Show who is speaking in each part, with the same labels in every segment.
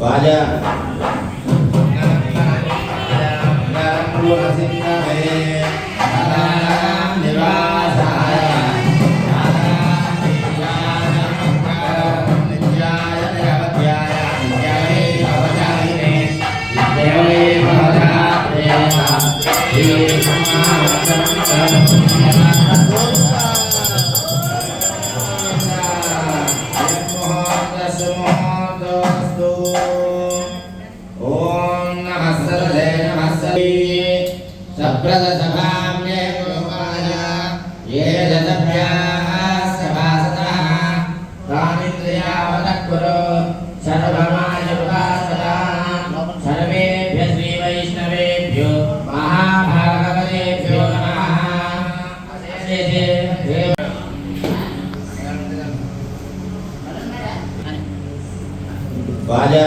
Speaker 1: వాజా
Speaker 2: పూర్ణసింహమే
Speaker 1: वत्सले नमस्सले सप्रदसभां ये गोपाय ये जतभ्याः सभासतः प्राणिन्द्रियावतः कुरु सर्वमाय उपासदान् सर्वेभ्य श्रीवैष्णवेभ्यो महाभागवतेभ्यो नमः। देव बाजा।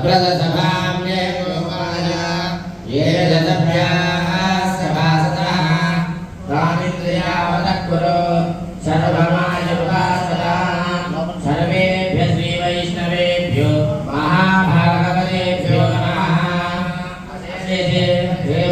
Speaker 1: सुप्रदसभाम्ये गोपाय ये जतभ्याः सभासतः रामिन्द्रियावतः कुरु सर्वमा